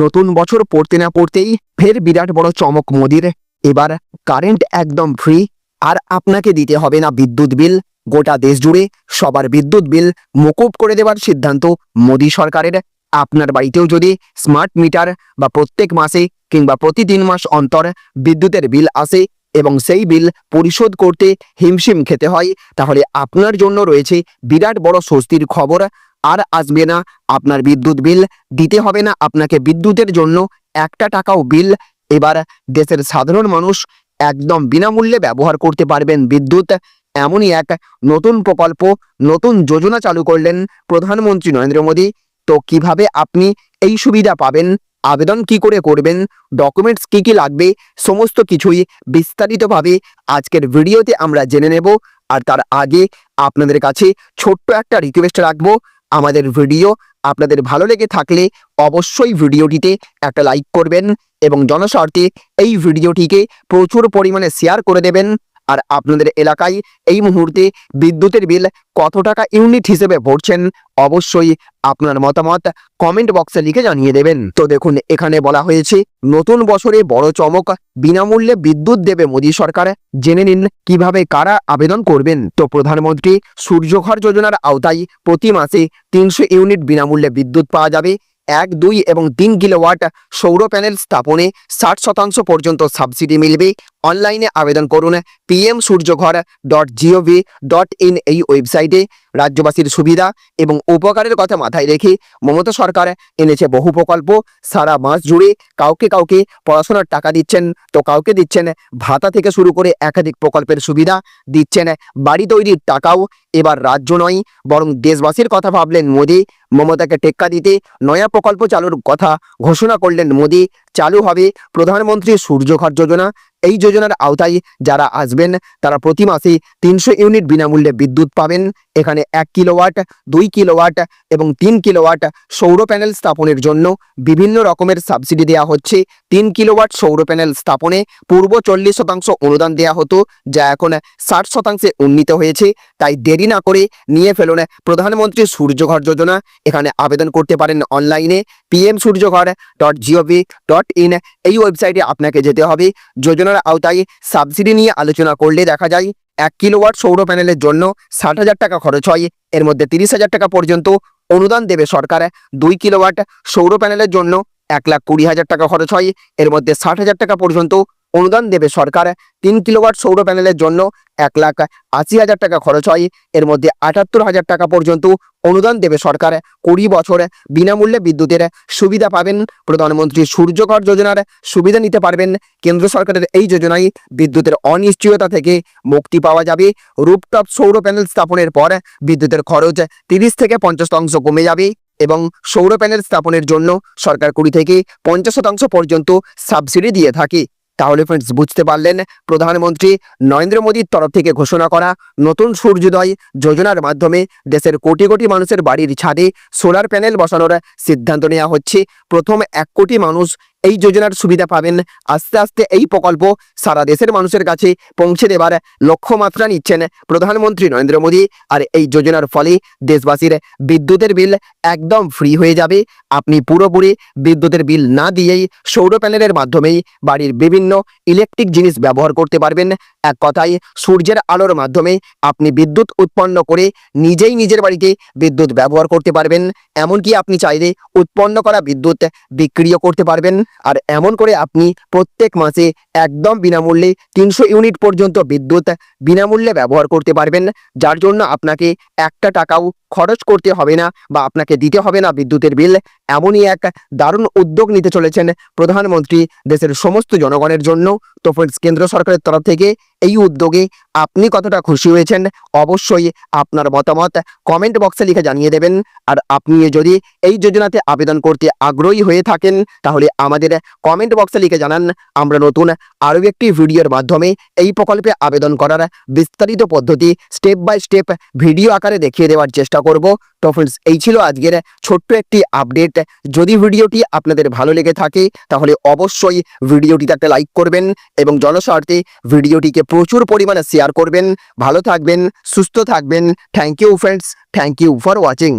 নতুন বছর পড়তে না পড়তেই ফের বিরাট বড় চমক মোদির। এবার কারেন্ট একদম ফ্রি আর আপনাকে দিতে হবে না বিদ্যুৎ বিল। গোটা দেশ জুড়ে সবার বিদ্যুৎ বিল মকুব করে দেওয়ার সিদ্ধান্ত মোদী সরকারের। আপনার বাড়িতেও যদি স্মার্ট মিটার বা প্রত্যেক মাসে কিংবা প্রতি তিন মাস অন্তর বিদ্যুতের বিল আসে এবং সেই বিল পরিশোধ করতে হিমশিম খেতে হয়, তাহলে আপনার জন্য রয়েছে বিরাট বড় স্বস্তির খবর। আর আসবে না। আপনার বিদ্যুৎ বিল দিতে হবে না। আপনাকে বিদ্যুতের জন্য একটা টাকাও বিল এবার দেশের সাধারণ মানুষ একদম বিনামূল্যে ব্যবহার করতে পারবেন বিদ্যুৎ। এমনই এক নতুন প্রকল্প, নতুন যোজনা চালু করলেন প্রধানমন্ত্রী নরেন্দ্র মোদী। তো কীভাবে আপনি এই সুবিধা পাবেন? আবেদন কি করে করবেন? ডকুমেন্টস কি কি লাগবে? সমস্ত কিছুই বিস্তারিতভাবে আজকের ভিডিওতে আমরা জেনে নেব। আর তার আগে আপনাদের কাছে ছোট্ট একটা রিকোয়েস্ট রাখব। আমাদের ভিডিও আপনাদের ভালো লেগে থাকলে অবশ্যই ভিডিওটিতে একটা লাইক করবেন এবং জনস্বার্থে এই ভিডিওটিকে প্রচুর পরিমাণে শেয়ার করে দেবেন। আর আপনাদের এলাকায় এই মুহূর্তে বিদ্যুতের বিল কত টাকা ইউনিট হিসেবে ভরছেন? অবশ্যই আপনার মতামত কমেন্ট বক্সে লিখে জানিয়ে দেবেন। তো দেখুন, এখানে বলা হয়েছে, নতুন বছরে বড় চমক বিনামূল্যে বিদ্যুৎ দেবে মোদী সরকার। জেনে নিন কীভাবে কারা আবেদন করবেন। তো প্রধানমন্ত্রী, সূর্যঘর যোজনার আওতায় প্রতি মাসে তিনশো ইউনিট বিনামূল্যে বিদ্যুৎ পাওয়া যাবে। এক, দুই এবং তিন কিলোওয়াট সৌর প্যানেল স্থাপনে ষাট শতাংশ পর্যন্ত সাবসিডি মিলবে। অনলাইনে আবেদন করুন। PM Suryaghar dot gov dot in এই ওয়েবসাইটে রাজ্যবাসীর সুবিধা এবং উপকারের কথা মাথায় রেখে মমতা সরকার এনেছে বহু প্রকল্প। সারা মাস জুড়ে কাউকে কাউকে পড়াশোনার টাকা দিচ্ছেন, তো কাউকে দিচ্ছেন ভাতা থেকে শুরু করে একাধিক প্রকল্পের সুবিধা দিচ্ছেন। বাড়ি তৈরির টাকাও এবার রাজ্য নয়, বরং দেশবাসীর কথা ভাবলেন মোদী। মমতাকে টেক্কা দিতে নয়া প্রকল্প চালুর কথা ঘোষণা করলেন মোদী। চালু হবে প্রধানমন্ত্রী সূর্যঘর যোজনা। এই যোজনার আওতায় যারা আসবেন, তারা প্রতি মাসে তিনশো ইউনিট বিনামূল্যে বিদ্যুৎ পাবেন। এখানে এক কিলোওয়াট, দুই কিলোওয়াট এবং তিন কিলোওয়াট সৌর প্যানেল স্থাপনের জন্য বিভিন্ন রকমের সাবসিডি দেওয়া হচ্ছে। তিন কিলোওয়াট সৌর প্যানেল স্থাপনে পূর্ব চল্লিশ শতাংশ অনুদান দেওয়া হতো, যা এখন ষাট শতাংশে উন্নীত হয়েছে। তাই দেরি না করে নিয়ে ফেলুন প্রধানমন্ত্রী সূর্যঘর যোজনা। এখানে আবেদন করতে পারেন অনলাইনে PM Suryaghar dot gov dot in এই ওয়েবসাইটে আপনাকে যেতে হবে। যোজনার আওতায় সাবসিডি নিয়ে আলোচনা করলে দেখা যায় এক কিলোওয়াট সৌর প্যানেলের জন্য ষাট হাজার টাকা খরচ হয়। এর মধ্যে তিরিশ হাজার টাকা পর্যন্ত অনুদান দেবে সরকার। দুই কিলোওয়াট সৌর প্যানেলের জন্য এক লাখ কুড়ি হাজার টাকা খরচ হয়। এর মধ্যে ষাট হাজার টাকা পর্যন্ত অনুদান দেবে সরকার। তিন কিলোওয়াট সৌর প্যানেলের জন্য এক লাখ আশি হাজার টাকা খরচ হয়। এর মধ্যে আটাত্তর হাজার টাকা পর্যন্ত অনুদান দেবে সরকার। কুড়ি বছরে বিনামূল্যে বিদ্যুতের সুবিধা পাবেন প্রধানমন্ত্রী সূর্যকর যোজনার সুবিধা নিতে পারবেন। কেন্দ্র সরকারের এই যোজনায় বিদ্যুতের অনিশ্চয়তা থেকে মুক্তি পাওয়া যাবে। রুপটপ সৌর প্যানেল স্থাপনের পর বিদ্যুতের খরচ তিরিশ থেকে পঞ্চাশ শতাংশ কমে যাবে এবং সৌর প্যানেল স্থাপনের জন্য সরকার কুড়ি থেকে পঞ্চাশ শতাংশ পর্যন্ত সাবসিডি দিয়ে থাকে। তাহলে ফ্রেন্ডস বুঝতে পারলেন। প্রধানমন্ত্রী নরেন্দ্র মোদীর তরফ থেকে ঘোষণা করা নতুন সূর্যোদয় যোজনার মাধ্যমে দেশের কোটি কোটি মানুষের বাড়ির ছাদে সোলার প্যানেল বসানোর সিদ্ধান্ত নেওয়া হচ্ছে। প্রথম এক কোটি মানুষ এই যোজনার সুবিধা পাবেন। আস্তে আস্তে এই প্রকল্প সারা দেশের মানুষের কাছে পৌঁছে দেবার লক্ষ্যমাত্রা নিচ্ছেন প্রধানমন্ত্রী নরেন্দ্র মোদী। আর এই যোজনার ফলে দেশবাসীর বিদ্যুতের বিল একদম ফ্রি হয়ে যাবে। আপনি পুরোপুরি বিদ্যুতের বিল না দিয়েই সৌর প্যানেলের মাধ্যমেই বাড়ির বিভিন্ন ইলেকট্রিক জিনিস ব্যবহার করতে পারবেন। এক কথায়, সূর্যের আলোর মাধ্যমে আপনি বিদ্যুৎ উৎপন্ন করে নিজেই নিজের বাড়িতে বিদ্যুৎ ব্যবহার করতে পারবেন। এমনকি আপনি চাইলে উৎপন্ন করা বিদ্যুৎ বিক্রিও করতে পারবেন। আর এমন করে আপনি প্রত্যেক মাসে একদম বিনামূল্যে তিনশো ইউনিট পর্যন্ত বিদ্যুৎ বিনামূল্যে ব্যবহার করতে পারবেন। যার জন্য আপনাকে একটা টাকাও খরচ করতে হবে না বা আপনাকে দিতে হবে না বিদ্যুতের বিল। এমনই এক দারুণ উদ্যোগ নিতে চলেছেন প্রধানমন্ত্রী দেশের সমস্ত জনগণের জন্য। তো ফ্রেন্ডস কেন্দ্র সরকারের তরফ থেকে এই উদ্যোগে আপনি কতটা খুশি হয়েছেন অবশ্যই আপনার মতামত কমেন্ট বক্সে লিখে জানিয়ে দেবেন। আর আপনি যদি এই যোজনাতে আবেদন করতে আগ্রহী হয়ে থাকেন, তাহলে আমাদের কমেন্ট বক্সে লিখে জানান। আমরা নতুন আরও একটি ভিডিওর মাধ্যমে এই প্রকল্পে আবেদন করার বিস্তারিত পদ্ধতি স্টেপ বাই স্টেপ ভিডিও আকারে দেখিয়ে দেওয়ার চেষ্টা করব। তো ফ্রেন্ডস এই ছিল আজকের ছোট্ট একটি আপডেট যদি ভিডিওটি আপনাদের ভালো লেগে থাকে, তাহলে অবশ্যই ভিডিওটিতে একটা লাইক করবেন এবং জনস্বার্থে ভিডিওটিকে প্রচুর পরিমাণে শেয়ার করবেন। ভালো থাকবেন, সুস্থ থাকবেন। Thank you friends thank you for watching